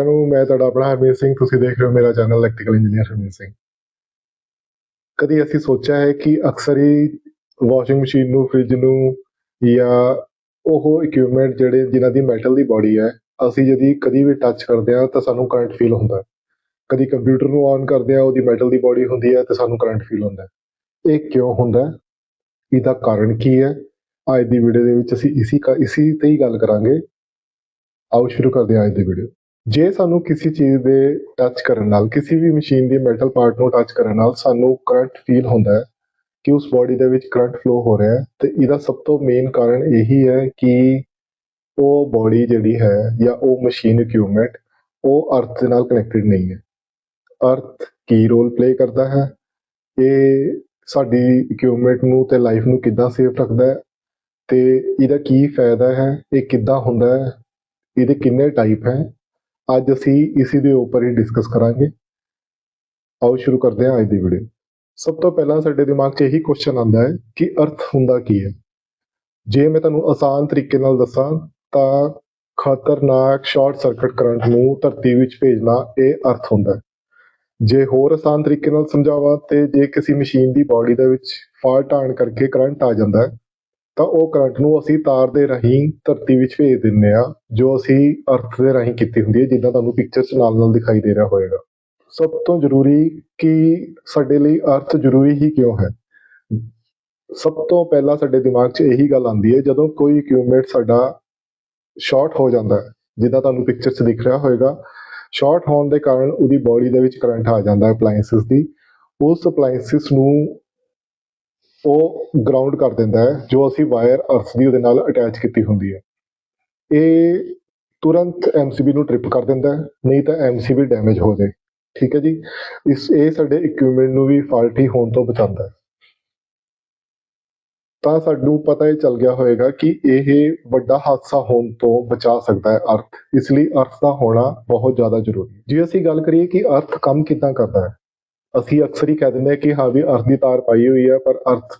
ਸਾਰਿਆਂ ਨੂੰ, ਮੈਂ ਤੁਹਾਡਾ ਆਪਣਾ ਹਰਮੀਤ ਸਿੰਘ, ਤੁਸੀਂ ਦੇਖ ਰਹੇ ਹੋ ਮੇਰਾ channel electrical engineer Harmeet Singh. ਕਦੀ ਅਸੀਂ ਸੋਚਿਆ ਹੈ ਕਿ ਅਕਸਰ ਹੀ ਵਾਸ਼ਿੰਗ ਮਸ਼ੀਨ ਨੂੰ ਫ੍ਰਿਜ ਨੂੰ ਜਾਂ ਉਹ ਇਕਵਿਪਮੈਂਟ ਜਿਹੜੇ ਜਿਨ੍ਹਾਂ ਦੀ ਮੈਟਲ ਦੀ ਬਾਡੀ ਹੈ, ਅਸੀਂ ਜਦੀ ਕਦੀ ਵੀ ਟੱਚ ਕਰਦੇ ਹਾਂ ਤਾਂ ਸਾਨੂੰ ਕਰੰਟ ਫੀਲ ਹੁੰਦਾ ਕਦੀ ਕੰਪਿਊਟਰ ਨੂੰ ਔਨ ਕਰਦੇ ਹਾਂ, ਉਹਦੀ ਮੈਟਲ ਦੀ ਬਾਡੀ ਹੁੰਦੀ ਹੈ ਤੇ ਸਾਨੂੰ ਕਰੰਟ ਫੀਲ ਹੁੰਦਾ ਇਹ ਕਿਉਂ ਹੁੰਦਾ ਇਹਦਾ ਕਾਰਨ ਕੀ ਹੈ? ਅੱਜ ਦੀ ਵੀਡੀਓ ਦੇ ਵਿੱਚ ਅਸੀਂ ਇਸੀ ਇਸੀ ਤੇ ਹੀ ਗੱਲ ਕਰਾਂਗੇ। ਆਓ ਸ਼ੁਰੂ ਕਰਦੇ ਹਾਂ ਅੱਜ ਦੀ ਵੀਡੀਓ ਜੇ ਸਾਨੂੰ ਕਿਸੇ ਚੀਜ਼ ਦੇ ਟੱਚ ਕਰਨ ਨਾਲ, ਕਿਸੇ ਵੀ ਮਸ਼ੀਨ ਦੀ ਮੈਟਲ ਪਾਰਟ ਨੂੰ ਟੱਚ ਕਰਨ ਨਾਲ ਸਾਨੂੰ ਕਰੰਟ ਫੀਲ ਹੁੰਦਾ ਹੈ ਕਿ ਉਸ ਬਾਡੀ ਦੇ ਵਿੱਚ ਕਰੰਟ ਫਲੋ ਹੋ ਰਿਹਾ ਹੈ, ਤੇ ਇਹਦਾ ਸਭ ਤੋਂ ਮੇਨ ਕਾਰਨ ਇਹੀ ਹੈ ਕਿ ਉਹ ਬਾਡੀ ਜਿਹੜੀ ਹੈ ਜਾਂ ਉਹ ਮਸ਼ੀਨ ਇਕਵਿਪਮੈਂਟ ਉਹ ਅਰਥ ਦੇ ਨਾਲ ਕਨੈਕਟਡ ਨਹੀਂ ਹੈ। ਅਰਥ ਕੀ ਰੋਲ ਪਲੇ ਕਰਦਾ ਹੈ? ਇਹ ਸਾਡੀ ਇਕਵਿਪਮੈਂਟ ਨੂੰ ਤੇ ਲਾਈਫ ਨੂੰ ਕਿੱਦਾਂ ਸੇਫ ਰੱਖਦਾ ਹੈ? ਤੇ ਇਹਦਾ ਕੀ ਫਾਇਦਾ ਹੈ? ਇਹ ਕਿੱਦਾਂ ਹੁੰਦਾ ਹੈ? ਇਹਦੇ ਕਿੰਨੇ ਟਾਈਪ ਹੈ? ਅੱਜ ਅਸੀਂ ਇਸੇ ਦੇ ਉੱਪਰ ਹੀ ਡਿਸਕਸ ਕਰਾਂਗੇ। ਆਓ ਸ਼ੁਰੂ ਕਰਦੇ ਹਾਂ ਅੱਜ ਦੀ ਵੀਡੀਓ ਸਭ ਤੋਂ ਪਹਿਲਾਂ ਸਾਡੇ ਦਿਮਾਗ 'ਚ ਇਹੀ ਕੁਐਸਚਨ ਆਉਂਦਾ ਹੈ ਕਿ ਅਰਥ ਹੁੰਦਾ ਕੀ ਹੈ? ਜੇ ਮੈਂ ਤੁਹਾਨੂੰ ਆਸਾਨ ਤਰੀਕੇ ਨਾਲ ਦੱਸਾਂ, ਤਾਂ ਖਤਰਨਾਕ ਸ਼ਾਰਟ ਸਰਕਟ ਕਰੰਟ ਨੂੰ ਧਰਤੀ ਵਿੱਚ ਭੇਜਣਾ ਇਹ ਅਰਥ ਹੁੰਦਾ ਹੈ। ਜੇ ਹੋਰ ਆਸਾਨ ਤਰੀਕੇ ਨਾਲ ਸਮਝਾਵਾਂ, ਤੇ ਜੇ ਕਿਸੇ ਮਸ਼ੀਨ ਦੀ ਬਾਡੀ ਦੇ ਵਿੱਚ ਫਾਲਟ ਆਣ ਕਰਕੇ ਕਰੰਟ ਆ ਜਾਂਦਾ ਹੈ ਤਾਂ ਉਹ ਕਰੰਟ ਨੂੰ ਅਸੀਂ ਤਾਰ ਦੇ ਰਾਹੀਂ ਧਰਤੀ ਵਿੱਚ ਭੇਜ ਦਿੰਦੇ ਆ ਜੋ ਅਸੀਂ ਅਰਥ ਦੇ ਰਾਹੀਂ ਕੀਤੀ ਹੁੰਦੀ ਹੈ, ਜਿੱਦਾਂ ਤੁਹਾਨੂੰ ਪਿਕਚਰ 'ਚ ਨਾਲ ਨਾਲ ਦਿਖਾਈ ਦੇ ਰਿਹਾ ਹੋਵੇਗਾ ਸਭ ਤੋਂ ਜ਼ਰੂਰੀ ਕਿ ਸਾਡੇ ਲਈ ਅਰਥ ਜ਼ਰੂਰੀ ਹੀ ਕਿਉਂ ਹੈ? ਸਭ ਤੋਂ ਪਹਿਲਾਂ ਸਾਡੇ ਦਿਮਾਗ 'ਚ ਇਹੀ ਗੱਲ ਆਉਂਦੀ ਹੈ, ਜਦੋਂ ਕੋਈ ਇਕਵਿਪਮੈਂਟ ਸਾਡਾ ਸ਼ਾਰਟ ਹੋ ਜਾਂਦਾ ਹੈ, ਜਿੱਦਾਂ ਤੁਹਾਨੂੰ ਪਿਕਚਰ 'ਚ ਦਿਖ ਰਿਹਾ ਹੋਵੇਗਾ ਸ਼ਾਰਟ ਹੋਣ ਦੇ ਕਾਰਨ ਉਹਦੀ ਬਾਡੀ ਦੇ ਵਿੱਚ ਕਰੰਟ ਆ ਜਾਂਦਾ ਹੈ ਅਪਲਾਈਐਂਸਿਸ ਦੀ। ਉਸ ਅਪਲਾਈਐਂਸਿਸ ਨੂੰ ਉਹ ਗਰਾਊਂਡ ਕਰ ਦਿੰਦਾ ਹੈ, ਜੋ ਅਸੀਂ ਵਾਇਰ ਅਰਥ ਦੀ ਉਹਦੇ ਨਾਲ ਅਟੈਚ ਕੀਤੀ ਹੁੰਦੀ ਹੈ। ਇਹ ਤੁਰੰਤ ਐਮਸੀਬੀ ਨੂੰ ਟ੍ਰਿਪ ਕਰ ਦਿੰਦਾ ਹੈ, ਨਹੀਂ ਤਾਂ ਐਮਸੀਬੀ ਡੈਮੇਜ ਹੋ ਜਾਏ। ਠੀਕ ਹੈ ਜੀ? ਇਸ, ਇਹ ਸਾਡੇ ਇਕਵਿਪਮੈਂਟ ਨੂੰ ਵੀ ਫਾਲਟੀ ਹੋਣ ਤੋਂ ਬਚਾਉਂਦਾ ਹੈ। ਤਾਂ ਸਾਨੂੰ ਪਤਾ ਹੀ ਚੱਲ ਗਿਆ ਹੋਵੇਗਾ ਕਿ ਇਹ ਵੱਡਾ ਹਾਦਸਾ ਹੋਣ ਤੋਂ ਬਚਾ ਸਕਦਾ ਹੈ ਅਰਥ। ਇਸ ਲਈ ਅਰਥ ਦਾ ਹੋਣਾ ਬਹੁਤ ਜ਼ਿਆਦਾ ਜ਼ਰੂਰੀ ਹੈ। ਜੇ ਅਸੀਂ ਗੱਲ ਕਰੀਏ ਕਿ ਅਰਥ ਕੰਮ ਕਿੱਦਾਂ ਕਰਦਾ ਹੈ ਅਸੀਂ ਅਕਸਰ ਹੀ ਕਹਿ ਦਿੰਦੇ ਹਾਂ ਕਿ ਹਾਂ ਵੀ ਅਰਥ ਦੀ ਤਾਰ ਪਾਈ ਹੋਈ ਹੈ ਪਰ ਅਰਥ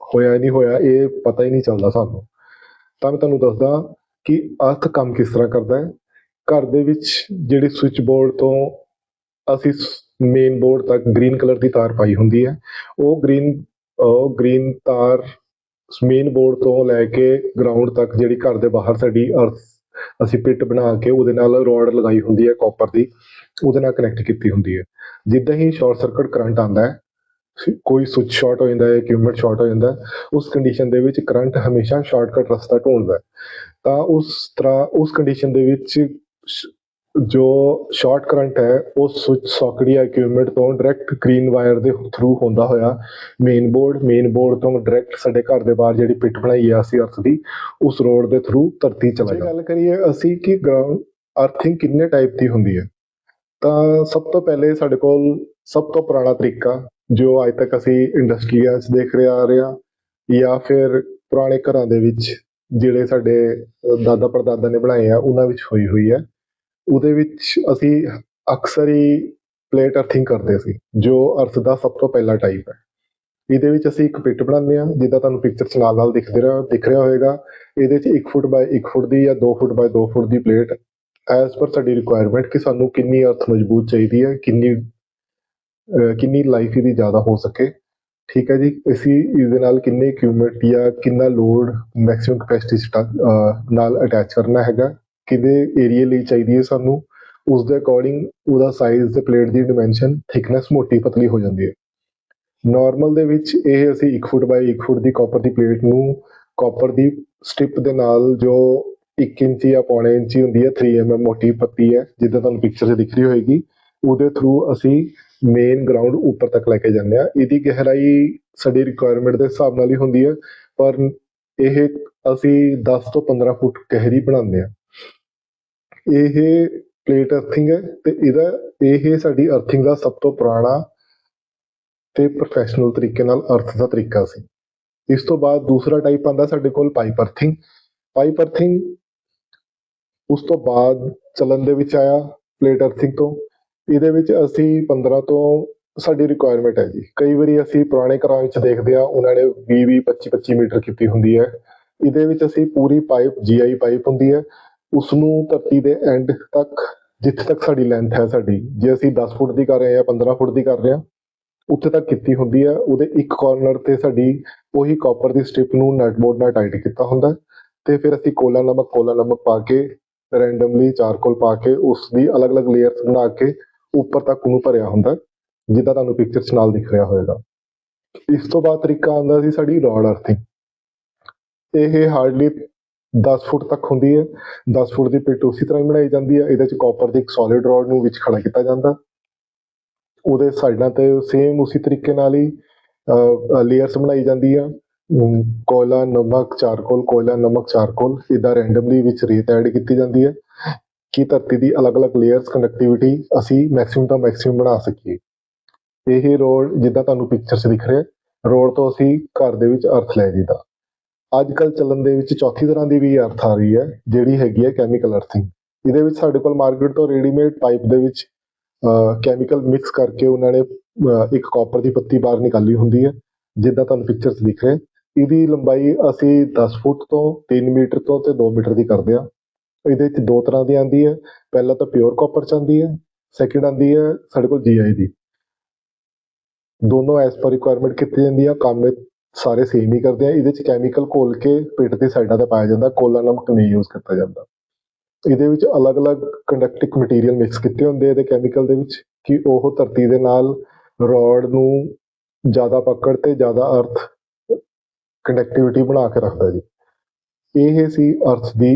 ਹੋਇਆ ਨਹੀਂ ਹੋਇਆ, ਇਹ ਪਤਾ ਹੀ ਨਹੀਂ ਚੱਲਦਾ ਸਾਨੂੰ। ਤਾਂ ਮੈਂ ਤੁਹਾਨੂੰ ਦੱਸਦਾ ਕਿ ਅਰਥ ਕੰਮ ਕਿਸ ਤਰ੍ਹਾਂ ਕਰਦਾ ਹੈ। ਘਰ ਦੇ ਵਿੱਚ ਜਿਹੜੀ ਸਵਿਚ ਬੋਰਡ ਤੋਂ ਅਸੀਂ ਮੇਨ ਬੋਰਡ ਤੱਕ ਗ੍ਰੀਨ ਕਲਰ ਦੀ ਤਾਰ ਪਾਈ ਹੁੰਦੀ ਹੈ। ਉਹ ਗ੍ਰੀਨ ਉਹ ਗ੍ਰੀਨ ਤਾਰ ਮੇਨ ਬੋਰਡ ਤੋਂ ਲੈ ਕੇ ਗਰਾਊਂਡ ਤੱਕ ਜਿਹੜੀ ਘਰ ਦੇ ਬਾਹਰ ਸਾਡੀ ਅਰਥ ਅਸੀਂ ਪਿੱਟ ਬਣਾ ਕੇ ਉਹਦੇ ਨਾਲ ਰੋਡ ਲਗਾਈ ਹੁੰਦੀ ਹੈ ਕਾਪਰ ਦੀ, ਉਹਦੇ ਨਾਲ ਕਨੈਕਟ ਕੀਤੀ ਹੁੰਦੀ ਹੈ। ਜਿੱਦਾਂ ਹੀ ਸ਼ਾਰਟ ਸਰਕਟ ਕਰੰਟ ਆਉਂਦਾ ਹੈ ਕੋਈ ਸੁੱਚ ਸ਼ਾਰਟ ਹੋ ਜਾਂਦਾ ਹੈ ਇਕਵਿਪਮੈਂਟ ਸ਼ਾਰਟ ਹੋ ਜਾਂਦਾ ਉਸ ਕੰਡੀਸ਼ਨ ਦੇ ਵਿੱਚ ਕਰੰਟ ਹਮੇਸ਼ਾ ਸ਼ਾਰਟਕਟ ਰਸਤਾ ਢੂੰਡਦਾ ਤਾਂ ਉਸ ਤਰ੍ਹਾਂ, ਉਸ ਕੰਡੀਸ਼ਨ ਦੇ ਵਿੱਚ ਜੋ ਸ਼ਾਰਟ ਕਰੰਟ ਹੈ ਉਹ ਸੁੱਚ ਸੌਕਟ ਜਾਂ ਇਕਵਿਪਮੈਂਟ ਤੋਂ ਡਾਇਰੈਕਟ ਗ੍ਰੀਨ ਵਾਇਰ ਦੇ ਥਰੂ ਹੁੰਦਾ ਹੋਇਆ। ਮੇਨ ਬੋਰਡ ਮੇਨ ਬੋਰਡ ਤੋਂ ਡਾਇਰੈਕਟ ਸਾਡੇ ਘਰ ਦੇ ਬਾਹਰ ਜਿਹੜੀ ਪਿੱਟ ਬਣਾਈ ਆ ਅਸੀਂ ਅਰਥ ਦੀ ਉਸ ਰੋਡ ਦੇ ਥਰੂ ਧਰਤੀ ਚਲਾ ਜਾਂਦਾ ਗੱਲ ਕਰੀਏ ਅਸੀਂ ਕਿ ਗਰਾਊਂਡ ਅਰਥਿੰਗ ਕਿੰਨੇ ਟਾਈਪ ਦੀ ਹੁੰਦੀ ਹੈ? ਤਾਂ ਸਭ ਤੋਂ ਪਹਿਲੇ ਸਾਡੇ ਕੋਲ ਸਭ ਤੋਂ ਪੁਰਾਣਾ ਤਰੀਕਾ ਜੋ ਅੱਜ ਤੱਕ ਅਸੀਂ ਇੰਡਸਟਰੀਆਂ 'ਚ ਦੇਖ ਰਹੇ ਆ ਰਹੇ ਹਾਂ ਜਾਂ ਫਿਰ ਪੁਰਾਣੇ ਘਰਾਂ ਦੇ ਵਿੱਚ ਜਿਹੜੇ ਸਾਡੇ ਦਾਦਾ ਪੜਦਾਦਾ ਨੇ ਬਣਾਏ ਆ ਉਹਨਾਂ ਵਿੱਚ ਹੋਈ ਹੋਈ ਹੈ। ਉਹਦੇ ਵਿੱਚ ਅਸੀਂ ਅਕਸਰ ਹੀ ਪਲੇਟ ਅਰਥਿੰਗ ਕਰਦੇ ਸੀ, ਜੋ ਅਰਥ ਦਾ ਸਭ ਤੋਂ ਪਹਿਲਾ ਟਾਈਪ ਹੈ। ਇਹਦੇ ਵਿੱਚ ਅਸੀਂ ਇੱਕ ਪਿੱਟ ਬਣਾਉਂਦੇ ਹਾਂ, ਜਿੱਦਾਂ ਤੁਹਾਨੂੰ ਪਿਕਚਰ 'ਚ ਨਾਲ ਨਾਲ ਦਿਖ ਰਿਹਾ ਦਿਖ ਰਿਹਾ ਹੋਵੇਗਾ ਇਹਦੇ 'ਚ 1 ਫੁੱਟ ਬਾਏ 1 ਫੁੱਟ ਦੀ ਜਾਂ 2 ਫੁੱਟ ਬਾਏ 2 ਫੁੱਟ ਦੀ ਪਲੇਟ ਐਜ਼ ਪਰ ਸਾਡੀ ਰਿਕੁਆਇਰਮੈਂਟ ਕਿ ਸਾਨੂੰ ਕਿੰਨੀ ਅਰਥ ਮਜ਼ਬੂਤ ਚਾਹੀਦੀ ਹੈ, ਕਿੰਨੀ ਕਿੰਨੀ ਲਾਈਫ ਇਹਦੀ ਜ਼ਿਆਦਾ ਹੋ ਸਕੇ। ਠੀਕ ਹੈ ਜੀ, ਅਸੀਂ ਇਹਦੇ ਨਾਲ ਕਿੰਨੇ ਇਕਵਿਪਮੈਂਟ ਜਾਂ ਕਿੰਨਾ ਲੋਡ ਮੈਕਸਿਮਮ ਕਪੈਸਿਟੀ ਨਾਲ ਅਟੈਚ ਕਰਨਾ ਹੈਗਾ। ਕਿਹਦੇ ਏਰੀਆ ਲਈ ਚਾਹੀਦੀ ਹੈ ਸਾਨੂੰ ਉਸ ਦੇ ਅਕੋਰਡਿੰਗ ਉਹਦਾ ਸਾਈਜ਼ ਤੇ ਪਲੇਟ ਦੀ ਡਾਈਮੈਂਸ਼ਨ ਥਿਕਨੈਸ ਮੋਟੀ ਪਤਲੀ ਹੋ ਜਾਂਦੀ ਹੈ। ਨਾਰਮਲ ਦੇ ਵਿੱਚ ਇਹ ਅਸੀਂ 1 ਫੁੱਟ ਬਾਈ 1 ਫੁੱਟ ਦੀ ਕਾਪਰ ਦੀ ਪਲੇਟ ਨੂੰ ਕਾਪਰ ਦੀ ਸਟ੍ਰਿਪ ਦੇ ਨਾਲ ਜੋ 1 ਇੰਚ ਜਾਂ ਪੌਣੇ ਇੰਚ ਹੁੰਦੀ ਹੈ 3 mm ਮੋਟੀ ਪੱਤੀ ਹੈ, ਜਿੱਦਾਂ ਤੁਹਾਨੂੰ ਪਿਕਚਰ 'ਚ ਦਿਖ ਰਹੀ ਹੋਏਗੀ, ਉਹਦੇ ਥਰੂ ਅਸੀਂ ਮੇਨ ਗਰਾਊਂਡ ਉੱਪਰ ਤੱਕ ਲੈ ਕੇ ਜਾਂਦੇ ਆ ਇਹਦੀ ਗਹਿਰਾਈ ਸਾਡੀ ਰਿਕੁਆਇਰਮੈਂਟ ਦੇ ਹਿਸਾਬ ਨਾਲ ਹੀ ਹੁੰਦੀ ਹੈ, ਪਰ ਇਹ ਅਸੀਂ 10 ਤੋਂ 15 ਫੁੱਟ ਗਹਿਰੀ ਬਣਾਉਂਦੇ ਆ ਇਹ ਪਲੇਟ ਅਰਥਿੰਗ ਹੈ ਤੇ ਇਹਦਾ, ਇਹ ਸਾਡੀ ਅਰਥਿੰਗ ਦਾ ਸਭ ਤੋਂ ਪੁਰਾਣਾ ਤੇ ਪ੍ਰੋਫੈਸ਼ਨਲ ਤਰੀਕੇ ਨਾਲ ਅਰਥ ਦਾ ਤਰੀਕਾ ਸੀ। ਇਸ ਤੋਂ ਬਾਅਦ ਦੂਸਰਾ ਟਾਈਪ ਆਂਦਾ ਸਾਡੇ ਕੋਲ ਪਾਈਪ ਅਰਥਿੰਗ ਪਾਈਪ ਅਰਥਿੰਗ ਉਸ ਤੋਂ ਬਾਅਦ ਚੱਲਣ ਦੇ ਵਿੱਚ ਆਇਆ ਪਲੇਟ ਅਰਥਿੰਗ ਤੋਂ। ਇਹਦੇ ਵਿੱਚ ਅਸੀਂ 15 ਤੋਂ ਸਾਡੀ ਰਿਕੁਆਇਰਮੈਂਟ ਹੈ ਜੀ। ਕਈ ਵਾਰੀ ਅਸੀਂ ਪੁਰਾਣੇ ਘਰਾਂ ਵਿੱਚ ਦੇਖਦੇ ਆ ਉਹਨਾਂ ਨੇ 20 20 25 25 ਮੀਟਰ ਕੀਤੀ ਹੁੰਦੀ ਹੈ। ਇਹਦੇ ਵਿੱਚ ਅਸੀਂ ਪੂਰੀ ਪਾਈਪ ਜੀਆਈ ਪਾਈਪ ਹੁੰਦੀ ਹੈ। ਉਸ ਨੂੰ ਧਰਤੀ ਦੇ ਐਂਡ ਤੱਕ, ਜਿੱਥੇ ਤੱਕ ਸਾਡੀ ਲੈਂਥ ਹੈ ਸਾਡੀ, ਜੇ ਅਸੀਂ 10 ਫੁੱਟ ਦੀ ਕਰ ਰਹੇ ਹਾਂ ਜਾਂ 15 ਫੁੱਟ ਦੀ ਕਰ ਰਹੇ ਹਾਂ, ਉੱਥੇ ਤੱਕ ਕੀਤੀ ਹੁੰਦੀ ਹੈ। ਉਹਦੇ ਇੱਕ ਕਾਰਨਰ ਤੇ ਸਾਡੀ ਉਹੀ ਕਾਪਰ ਦੀ ਸਟ੍ਰਿਪ ਨੂੰ ਨਟ ਬੋਰਡ ਨਾਲ ਟਾਈਟ ਕੀਤਾ ਹੁੰਦਾ ਹੈ ਤੇ ਫਿਰ ਅਸੀਂ ਕੋਲਾ ਨਮਕ ਕੋਲਾ ਨਮਕ ਪਾ ਕੇ ਰੈਂਡਮਲੀ ਚਾਰਕੋਲ ਪਾ ਕੇ ਉਸ ਦੀ ਅਲੱਗ-ਅਲੱਗ ਲੇਅਰਸ ਬਣਾ ਕੇ ਉੱਪਰ ਤੱਕ ਉਹਨੂੰ ਭਰਿਆ ਹੁੰਦਾ ਜਿੱਦਾਂ ਤੁਹਾਨੂੰ ਪਿਕਚਰ 'ਚ ਨਾਲ ਦਿਖ ਰਿਹਾ ਹੋਵੇਗਾ ਇਸ ਤੋਂ ਬਾਅਦ ਤਰੀਕਾ ਆਉਂਦਾ ਸੀ ਸਾਡੀ ਰੋਡ ਅਰਥਿੰਗ ਇਹ ਹਾਰਡਲੀ 10 ਫੁੱਟ ਤੱਕ ਹੁੰਦੀ ਹੈ। 10 ਫੁੱਟ ਦੀ ਪਿੱਟ ਉਸੇ ਤਰ੍ਹਾਂ ਹੀ ਬਣਾਈ ਜਾਂਦੀ ਹੈ। ਇਹਦੇ 'ਚ ਕਾਪਰ ਦੀ ਇੱਕ ਸੋਲਿਡ ਰੋਡ ਨੂੰ ਵਿੱਚ ਖੜਾ ਕੀਤਾ ਜਾਂਦਾ। ਉਹਦੇ ਸਾਈਡਾਂ ਤੇ ਸੇਮ ਉਸੇ ਤਰੀਕੇ ਨਾਲ ਹੀ ਲੇਅਰਸ ਬਣਾਈ ਜਾਂਦੀ ਆ। ਅਮ, ਕੋਇਲਾ ਨਮਕ ਚਾਰਕੋਲ ਕੋਇਲਾ ਨਮਕ ਚਾਰਕੋਲ ਇਦਾਂ ਰੈਂਡਮਲੀ ਵਿੱਚ ਰੇਤ ਐਡ ਕੀਤੀ ਜਾਂਦੀ ਹੈ ਕਿ ਧਰਤੀ ਦੀ ਅਲੱਗ-ਅਲੱਗ ਲੇਅਰਸ ਕਨੈਕਟੀਵਿਟੀ ਅਸੀਂ ਮੈਕਸਿਮਮ ਤੋਂ ਮੈਕਸਿਮਮ ਬਣਾ ਸਕੀਏ। ਇਹ ਰੋਡ ਜਿੱਦਾਂ ਤੁਹਾਨੂੰ ਪਿਕਚਰ 'ਚ ਦਿਖ ਰਿਹਾ ਰੋਡ ਤੋਂ ਅਸੀਂ ਘਰ ਦੇ ਵਿੱਚ ਅਰਥ ਲੈ ਜੀਦਾ ਅੱਜ ਕੱਲ ਚੱਲਣ ਦੇ ਵਿੱਚ ਚੌਥੀ ਤਰ੍ਹਾਂ ਦੀ ਵੀ ਅਰਥ ਆ ਰਹੀ ਹੈ, ਜਿਹੜੀ ਹੈਗੀ ਹੈ ਕੈਮੀਕਲ ਅਰਥਿੰਗ ਇਹਦੇ ਵਿੱਚ ਸਾਡੇ ਕੋਲ ਮਾਰਕੀਟ ਤੋਂ ਰੈਡੀਮੇਡ ਪਾਈਪ ਦੇ ਵਿੱਚ ਕੈਮੀਕਲ ਮਿਕਸ ਕਰਕੇ ਉਹਨਾਂ ਨੇ ਇੱਕ ਕਾਪਰ ਦੀ ਪੱਤੀ ਬਾਹਰ ਨਿਕਾਲੀ ਹੁੰਦੀ ਹੈ, ਜਿੱਦਾਂ ਤੁਹਾਨੂੰ ਪਿਕਚਰਸ ਦਿਖ ਰਹੇ। ਇਹਦੀ ਲੰਬਾਈ ਅਸੀਂ 10 ਫੁੱਟ ਤੋਂ 3 ਮੀਟਰ ਤੋਂ ਤੇ 2 ਮੀਟਰ ਦੀ ਕਰਦੇ ਆ ਇਹਦੇ ਵਿੱਚ ਦੋ ਤਰ੍ਹਾਂ ਦੀ ਆਂਦੀ ਹੈ। ਪਹਿਲਾਂ ਤਾਂ ਪਿਓਰ ਕਾਪਰ ਚ ਆਂਦੀ ਹੈ ਸੈਕਿੰਡ ਆਂਦੀ ਹੈ ਸਾਡੇ ਕੋਲ ਜੀਆਈ ਦੀ। ਦੋਨੋਂ ਐਸ ਪਰ ਰਿਕੁਆਇਰਮੈਂਟ ਕੀਤੀ ਜਾਂਦੀ ਆ ਕੰਮ ਸਾਰੇ ਸੇਮ ਹੀ ਕਰਦੇ ਆ, ਇਹਦੇ ਚ ਕੈਮੀਕਲ ਘੋਲ ਕੇ ਪਿੱਟ ਦੀ ਸਾਈਡਾਂ ਤੇ ਪਾਇਆ ਜਾਂਦਾ, ਕੋਲਾ ਨਮਕ ਨਹੀਂ ਯੂਜ਼ ਕੀਤਾ ਜਾਂਦਾ। ਇਹਦੇ ਵਿੱਚ ਅਲੱਗ-ਅਲੱਗ ਕੰਡਕਟਿਕ ਮਟੀਰੀਅਲ ਮਿਕਸ ਕੀਤੇ ਹੁੰਦੇ ਇਹਦੇ ਕੈਮੀਕਲ ਦੇ ਵਿੱਚ, ਕਿ ਉਹ ਧਰਤੀ ਦੇ ਨਾਲ ਰੋਡ ਨੂੰ ਜ਼ਿਆਦਾ ਪਕੜ ਤੇ ਜ਼ਿਆਦਾ ਅਰਥ ਕਨੈਕਟੀਵਿਟੀ ਬਣਾ ਕੇ ਰੱਖਦਾ ਜੀ। ਇਹ ਸੀ ਅਰਥ ਦੀ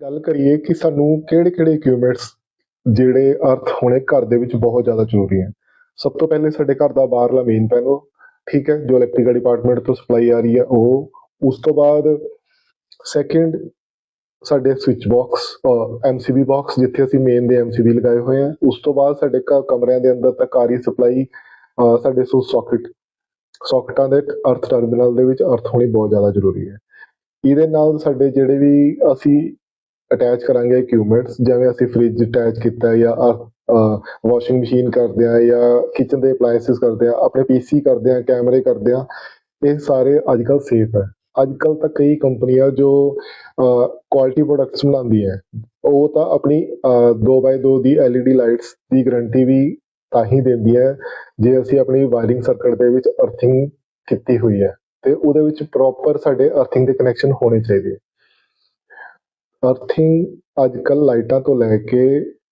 ਗੱਲ ਕਰੀਏ ਕਿ ਸਾਨੂੰ ਕਿਹੜੇ-ਕਿਹੜੇ ਇਕਵਿਪਮੈਂਟਸ ਜਿਹੜੇ ਅਰਥ ਹੋਣੇ ਘਰ ਦੇ ਵਿੱਚ ਬਹੁਤ ਜ਼ਿਆਦਾ ਜ਼ਰੂਰੀ ਹੈ ਸਭ ਤੋਂ ਪਹਿਲੇ ਸਾਡੇ ਘਰ ਦਾ ਬਾਹਰਲਾ ਮੇਨ ਪੈਨਲ ਠੀਕ ਹੈ, ਜੋ ਇਲੈਕਟ੍ਰੀਕਲ ਡਿਪਾਰਟਮੈਂਟ ਤੋਂ ਸਪਲਾਈ ਆ ਰਹੀ ਹੈ, ਉਹ ਉਸ ਤੋਂ ਬਾਅਦ ਸੈਕਿੰਡ ਸਾਡੇ ਸਵਿਚ ਬਾਕਸ ਐਮਸੀਬੀ ਬਾਕਸ ਜਿੱਥੇ ਅਸੀਂ ਮੇਨ ਦੇ ਐਮਸੀਬੀ ਲਗਾਏ ਹੋਏ ਆ, ਉਸ ਤੋਂ ਬਾਅਦ ਸਾਡੇ ਘਰ ਕਮਰਿਆਂ ਦੇ ਅੰਦਰ ਤੱਕ ਆ ਰਹੀ ਸਪਲਾਈ ਸਾਡੇ ਸੋ ਸੌਕਟ ਸੌਕਟਾਂ ਦੇ ਅਰਥ ਟਰਮੀਨਲ ਦੇ ਵਿੱਚ ਅਰਥ ਹੋਣੀ ਬਹੁਤ ਜ਼ਿਆਦਾ ਜ਼ਰੂਰੀ ਹੈ। ਇਹਦੇ ਨਾਲ ਸਾਡੇ ਜਿਹੜੇ ਵੀ ਅਸੀਂ ਅਟੈਚ ਕਰਾਂਗੇ ਇਕਵਿਪਮੈਂਟਸ ਜਿਵੇਂ ਅਸੀਂ ਫ੍ਰਿਜ ਅਟੈਚ ਕੀਤਾ ਹੈ ਜਾਂ ਵਾਸ਼ਿੰਗ ਮਸ਼ੀਨ ਕਰਦੇ ਆ ਜਾਂ ਕਿਚਨ ਦੇ ਅਪਲਾਈਐਂਸਸ ਕਰਦੇ ਆ ਆਪਣੇ ਪੀਸੀ ਕਰਦੇ ਆ ਕੈਮਰੇ ਕਰਦੇ ਆ ਇਹ ਸਾਰੇ ਅੱਜ ਕੱਲ ਸੇਫ ਹੈ। ਅੱਜ ਕੱਲ ਤਾਂ ਕਈ ਕੰਪਨੀਆਂ ਜੋ ਕੁਆਲਿਟੀ ਪ੍ਰੋਡਕਟਸ ਬਣਾਉਂਦੀ ਹੈ, ਉਹ ਤਾਂ ਆਪਣੀ 2x2 ਦੀ LED ਲਾਈਟਸ ਦੀ ਗਾਰੰਟੀ ਵੀ ਤਾਂ ਹੀ ਦਿੰਦੀ ਹੈ ਜੇ ਅਸੀਂ ਆਪਣੀ ਵਾਇਰਿੰਗ ਸਰਕਟ ਦੇ ਵਿੱਚ ਅਰਥਿੰਗ ਕੀਤੀ ਹੋਈ ਹੈ। ਤੇ ਉਹਦੇ ਵਿੱਚ ਪ੍ਰੋਪਰ ਸਾਡੇ ਅਰਥਿੰਗ ਦੇ ਕਨੈਕਸ਼ਨ ਹੋਣੇ ਚਾਹੀਦੇ ਅਰਥਿੰਗ ਅੱਜ ਕੱਲ ਲਾਈਟਾਂ ਤੋਂ ਲੈ ਕੇ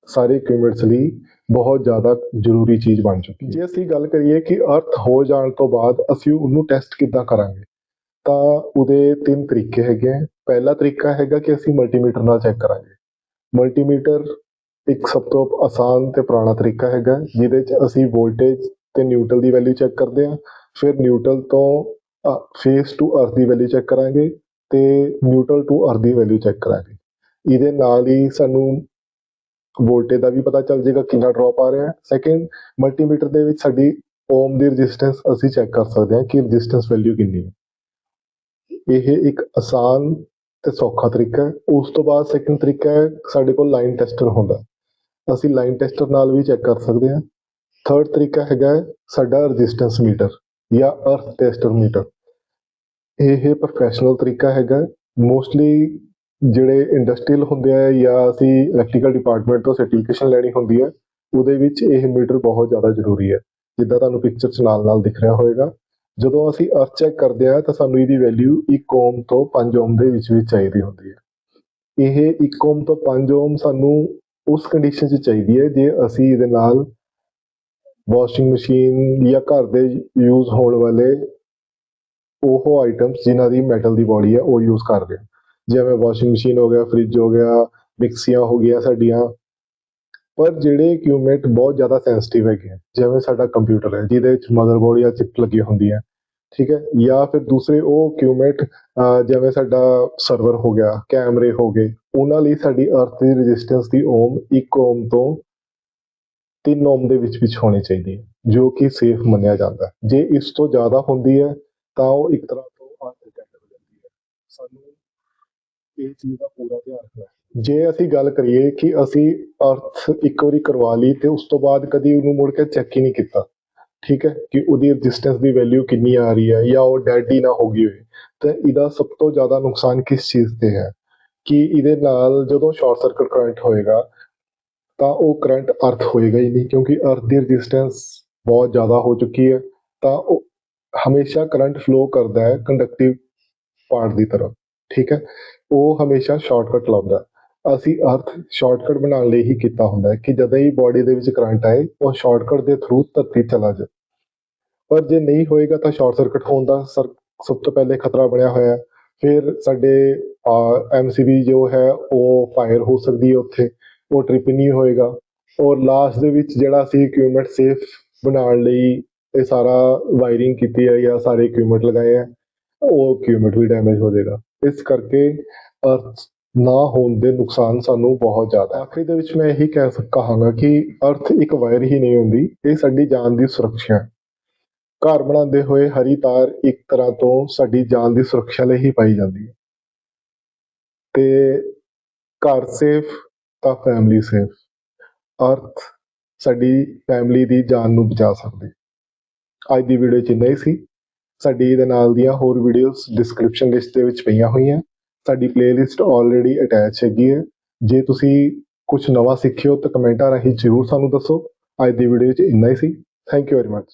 ਸਾਰੇ ਇਕਵਿਪਮੈਂਟਸ ਲਈ ਬਹੁਤ ਜ਼ਿਆਦਾ ਜ਼ਰੂਰੀ ਚੀਜ਼ ਬਣ ਚੁੱਕੀ ਹੈ। ਜੇ ਅਸੀਂ ਗੱਲ ਕਰੀਏ ਕਿ ਅਰਥ ਹੋ ਜਾਣ ਤੋਂ ਬਾਅਦ ਅਸੀਂ ਉਹਨੂੰ ਟੈਸਟ ਕਿੱਦਾਂ ਕਰਾਂਗੇ, ਤਾਂ ਉਹਦੇ ਤਿੰਨ ਤਰੀਕੇ ਹੈਗੇ ਹੈ ਪਹਿਲਾ ਤਰੀਕਾ ਹੈਗਾ ਕਿ ਅਸੀਂ ਮਲਟੀਮੀਟਰ ਨਾਲ ਚੈੱਕ ਕਰਾਂਗੇ। ਮਲਟੀਮੀਟਰ ਇੱਕ ਸਭ ਤੋਂ ਆਸਾਨ ਤੇ ਪੁਰਾਣਾ ਤਰੀਕਾ ਹੈਗਾ, ਜਿਹਦੇ 'ਚ ਅਸੀਂ ਵੋਲਟੇਜ ਤੇ ਨਿਊਟਰਲ ਦੀ ਵੈਲਿਊ ਚੈੱਕ ਕਰਦੇ ਹਾਂ। ਫਿਰ ਨਿਊਟਰਲ ਤੋਂ face to earth the value check ਕਰਾਂਗੇ ਤੇ neutral to earth the value check ਕਰਾਂਗੇ। ਇਹਦੇ ਨਾਲ ਹੀ ਸਾਨੂੰ ਵੋਲਟੇਜ ਦਾ ਵੀ ਪਤਾ ਚੱਲ ਜਾਏਗਾ ਕਿੰਨਾ ਡ੍ਰੌਪ ਆ ਰਿਹਾ ਹੈ। ਸੈਕਿੰਡ ਮਲਟੀਮੀਟਰ ਦੇ ਵਿੱਚ ਸਾਡੀ ਓਮ ਦੀ ਰੈਜ਼ਿਸਟੈਂਸ ਅਸੀਂ ਚੈੱਕ ਕਰ ਸਕਦੇ ਹਾਂ ਕਿ ਰੈਜ਼ਿਸਟੈਂਸ ਵੈਲਿਊ ਕਿੰਨੀ ਹੈ। ਇਹ ਇੱਕ ਆਸਾਨ ਤੇ ਸੌਖਾ ਤਰੀਕਾ ਹੈ। ਉਸ ਤੋਂ ਬਾਅਦ ਸੈਕਿੰਡ ਤਰੀਕਾ ਹੈ, ਸਾਡੇ ਕੋਲ ਲਾਈਨ ਟੈਸਟਰ ਹੁੰਦਾ ਅਸੀਂ ਲਾਈਨ ਟੈਸਟਰ ਨਾਲ ਵੀ ਚੈੱਕ ਕਰ ਸਕਦੇ ਹਾਂ। ਥਰਡ ਤਰੀਕਾ ਹੈਗਾ ਸਾਡਾ ਰੈਜ਼ਿਸਟੈਂਸ ਮੀਟਰ ਜਾਂ ਅਰਥ ਟੈਸਟਰ ਮੀਟਰ ਇਹ ਪ੍ਰੋਫੈਸ਼ਨਲ ਤਰੀਕਾ ਹੈਗਾ ਮੋਸਟਲੀ ਜਿਹੜੇ ਇੰਡਸਟਰੀਅਲ ਹੁੰਦੇ ਆ ਜਾਂ ਅਸੀਂ ਇਲੈਕਟ੍ਰੀਕਲ ਡਿਪਾਰਟਮੈਂਟ ਤੋਂ ਸਰਟੀਫਿਕੇਸ਼ਨ ਲੈਣੀ ਹੁੰਦੀ ਹੈ ਉਹਦੇ ਵਿੱਚ ਇਹ ਮੀਟਰ ਬਹੁਤ ਜ਼ਿਆਦਾ ਜ਼ਰੂਰੀ ਹੈ ਜਿੱਦਾਂ ਤੁਹਾਨੂੰ ਪਿਕਚਰ 'ਚ ਨਾਲ-ਨਾਲ ਦਿਖ ਰਿਹਾ ਹੋਵੇਗਾ ਜਦੋਂ ਅਸੀਂ ਅਰਥ ਚੈੱਕ ਕਰਦੇ ਆ, ਤਾਂ ਸਾਨੂੰ ਇਹਦੀ ਵੈਲਿਊ 1 ਓਮ ਤੋਂ 5 ਓਮ ਦੇ ਵਿੱਚ ਵਿੱਚ ਚਾਹੀਦੀ ਹੁੰਦੀ ਹੈ ਇਹ 1 ਓਮ ਤੋਂ 5 ਓਮ ਸਾਨੂੰ ਉਸ ਕੰਡੀਸ਼ਨ 'ਚ ਚਾਹੀਦੀ ਹੈ ਜੇ ਅਸੀਂ ਇਹਦੇ ਨਾਲ ਵਾਸ਼ਿੰਗ ਮਸ਼ੀਨ ਜਾਂ ਘਰ ਦੇ ਯੂਜ਼ ਹੋਣ ਵਾਲੇ ਉਹ ਆਈਟਮਸ ਜਿਨ੍ਹਾਂ ਦੀ ਮੈਟਲ ਦੀ ਬੋਡੀ ਹੈ ਉਹ ਯੂਜ਼ ਕਰਦੇ ਹਾਂ ਜਿਵੇਂ ਵਾਸ਼ਿੰਗ ਮਸ਼ੀਨ ਹੋ ਗਿਆ ਫ੍ਰਿਜ ਹੋ ਗਿਆ ਮਿਕਸੀਆਂ ਹੋ ਗਈਆਂ ਸਾਡੀਆਂ। ਪਰ ਜਿਹੜੇ ਇਕਵਿਪਮੈਂਟ ਬਹੁਤ ਜ਼ਿਆਦਾ ਸੈਂਸਿਟਿਵ ਹੈਗੇ ਆ, ਜਿਵੇਂ ਸਾਡਾ ਕੰਪਿਊਟਰ ਹੈ ਜਿਹਦੇ ਵਿੱਚ ਮਦਰਬੋਰਡ ਜਾਂ ਚਿਪ ਲੱਗੀ ਹੁੰਦੀ ਹੈ ਠੀਕ ਹੈ ਜਾਂ ਫਿਰ ਦੂਸਰੇ ਉਹ ਇਕਵਿਪਮੈਂਟ ਜਿਵੇਂ ਸਾਡਾ ਸਰਵਰ ਹੋ ਗਿਆ ਕੈਮਰੇ ਹੋ ਗਏ ਉਹਨਾਂ ਲਈ ਸਾਡੀ ਅਰਥ ਦੀ ਰੈਜ਼ਿਸਟੈਂਸ ਦੀ ਓਮ 1 ਓਮ ਤੋਂ 3 ਓਮ ਦੇ ਵਿੱਚ ਵਿੱਚ ਹੋਣੀ ਚਾਹੀਦੀ ਹੈ ਜੋ ਕਿ ਸੇਫ ਮੰਨਿਆ ਜਾਂਦਾ ਜੇ ਇਸ ਤੋਂ ਜ਼ਿਆਦਾ ਹੁੰਦੀ ਹੈ ਤਾਂ ਉਹ ਇੱਕ ਤਰ੍ਹਾਂ ਤੋਂ ਅਨਡਿਟੈਕਟ ਹੋ ਜਾਂਦੀ ਹੈ। ਸਾਨੂੰ ਇਹ ਚੀਜ਼ ਦਾ ਪੂਰਾ ਧਿਆਨ ਰੱਖਣਾ। ਜੇ ਅਸੀਂ ਗੱਲ ਕਰੀਏ ਕਿ ਅਸੀਂ ਅਰਥ ਇੱਕ ਵਾਰੀ ਕਰਵਾ ਲਈ ਤੇ ਉਸ ਤੋਂ ਬਾਅਦ ਕਦੀ ਉਹਨੂੰ ਮੁੜ ਕੇ ਚੈੱਕ ਹੀ ਨਹੀਂ ਕੀਤਾ, ਠੀਕ ਹੈ, ਕਿ ਉਹਦੀ ਰੈਜ਼ਿਸਟੈਂਸ ਦੀ ਵੈਲਿਊ ਕਿੰਨੀ ਆ ਰਹੀ ਹੈ ਜਾਂ ਉਹ ਡੈਡ ਹੀ ਨਾ ਹੋ ਗਈ ਹੋਵੇ, ਤਾਂ ਇਹਦਾ ਸਭ ਤੋਂ ਜ਼ਿਆਦਾ ਨੁਕਸਾਨ ਕਿਸ ਚੀਜ਼ ਤੇ ਹੈ? ਕਿ ਇਹਦੇ ਨਾਲ ਜਦੋਂ ਸ਼ਾਰਟ ਸਰਕਟ ਕਰੰਟ ਹੋਏਗਾ, ਤਾਂ ਉਹ ਕਰੰਟ ਅਰਥ ਹੋਏਗਾ ਹੀ ਨਹੀਂ, ਕਿਉਂਕਿ ਅਰਥ ਦੀ ਰੈਜ਼ਿਸਟੈਂਸ ਬਹੁਤ ਜ਼ਿਆਦਾ ਹੋ ਚੁੱਕੀ ਹੈ, ਤਾਂ ਉਹ ਹਮੇਸ਼ਾ ਕਰੰਟ ਫਲੋ ਕਰਦਾ ਹੈ ਕੰਡਕਟਿਵ ਪਾਰਟ ਦੀ ਤਰਫ ਠੀਕ ਹੈ। ਉਹ ਹਮੇਸ਼ਾ ਸ਼ਾਰਟਕਟ ਲੱਭਦਾ ਅਸੀਂ ਅਰਥ ਸ਼ਾਰਟਕਟ ਬਣਾਉਣ ਲਈ ਹੀ ਕੀਤਾ ਹੁੰਦਾ ਹੈ ਕਿ ਜਦੋਂ ਹੀ ਬਾਡੀ ਦੇ ਵਿੱਚ ਕਰੰਟ ਆਏ, ਉਹ ਸ਼ਾਰਟਕਟ ਦੇ ਥਰੂ ਧਰਤੀ ਚਲਾ ਜਾਏ। ਪਰ ਜੇ ਨਹੀਂ ਹੋਏਗਾ ਤਾਂ ਸ਼ਾਰਟ ਸਰਕਟ ਹੋਣ ਦਾ ਸਰ, ਸਭ ਤੋਂ ਪਹਿਲੇ ਖਤਰਾ ਬਣਿਆ ਹੋਇਆ ਹੈ। ਫਿਰ ਸਾਡੇ ਐਮਸੀਬੀ ਜੋ ਹੈ, ਉਹ ਫਾਇਰ ਹੋ ਸਕਦੀ ਹੈ ਉੱਥੇ। ਉਹ ਟ੍ਰਿਪ ਨਹੀਂ ਹੋਏਗਾ। ਔਰ ਲਾਸਟ ਦੇ ਵਿੱਚ ਜਿਹੜਾ ਅਸੀਂ ਇਕਵਿਪਮੈਂਟ ਸੇਫ ਬਣਾਉਣ ਲਈ ਇਹ ਸਾਰਾ ਵਾਇਰਿੰਗ ਕੀਤੀ ਹੈ ਜਾਂ ਸਾਰੇ ਇਕਵਿਪਮੈਂਟ ਲਗਾਏ ਹੈ, ਉਹ ਇਕਵਿਪਮੈਂਟ ਵੀ ਡੈਮੇਜ ਹੋ ਜਾਏਗਾ। ਇਸ ਕਰਕੇ ਅਰਥ ਨਾ ਹੋਣ ਦੇ ਨੁਕਸਾਨ ਸਾਨੂੰ ਬਹੁਤ ਜ਼ਿਆਦਾ ਹੈ। ਆਖਰੀ ਦੇ ਵਿੱਚ ਮੈਂ ਇਹੀ ਕਹਿ ਸਕ, ਕਹਾਂਗਾ ਕਿ ਅਰਥ ਇੱਕ ਵਾਇਰ ਹੀ ਨਹੀਂ ਹੁੰਦੀ, ਇਹ ਸਾਡੀ ਜਾਨ ਦੀ ਸੁਰੱਖਿਆ ਹੈ। ਘਰ ਬਣਾਉਂਦੇ ਹੋਏ ਹਰੀ ਤਾਰ ਇੱਕ ਤਰ੍ਹਾਂ ਤੋਂ ਸਾਡੀ ਜਾਨ ਦੀ ਸੁਰੱਖਿਆ ਲਈ ਹੀ ਪਾਈ ਜਾਂਦੀ ਹੈ। ਤੇ ਘਰ ਸੇਫ ਤਾਂ ਫੈਮਿਲੀ ਸੇਫ ਅਰਥ ਸਾਡੀ ਫੈਮਿਲੀ ਦੀ ਜਾਨ ਨੂੰ ਬਚਾ ਸਕਦੇ। ਅੱਜ ਦੀ ਵੀਡੀਓ ਚ ਇੰਨਾ ਹੀ ਸੀ। ਸਾਡੀ ਇਹਦੇ ਨਾਲ ਦੀਆਂ ਹੋਰ ਵੀਡੀਓਜ਼ ਡਿਸਕ੍ਰਿਪਸ਼ਨ ਲਿਸਟ ਦੇ ਵਿੱਚ ਪਈਆਂ ਹੋਈਆਂ। ਸਾਡੀ ਪਲੇਲਿਸਟ ਆਲਰੇਡੀ ਅਟੈਚ ਹੈਗੀ ਹੈ। ਜੇ ਤੁਸੀਂ ਕੁਝ ਨਵਾਂ ਸਿੱਖਿਓ ਤਾਂ ਕਮੈਂਟਾਂ ਰਾਹੀਂ ਜ਼ਰੂਰ ਸਾਨੂੰ ਦੱਸੋ। ਅੱਜ ਦੀ ਵੀਡੀਓ ਚ ਇੰਨਾ ਹੀ ਸੀ। Thank you very much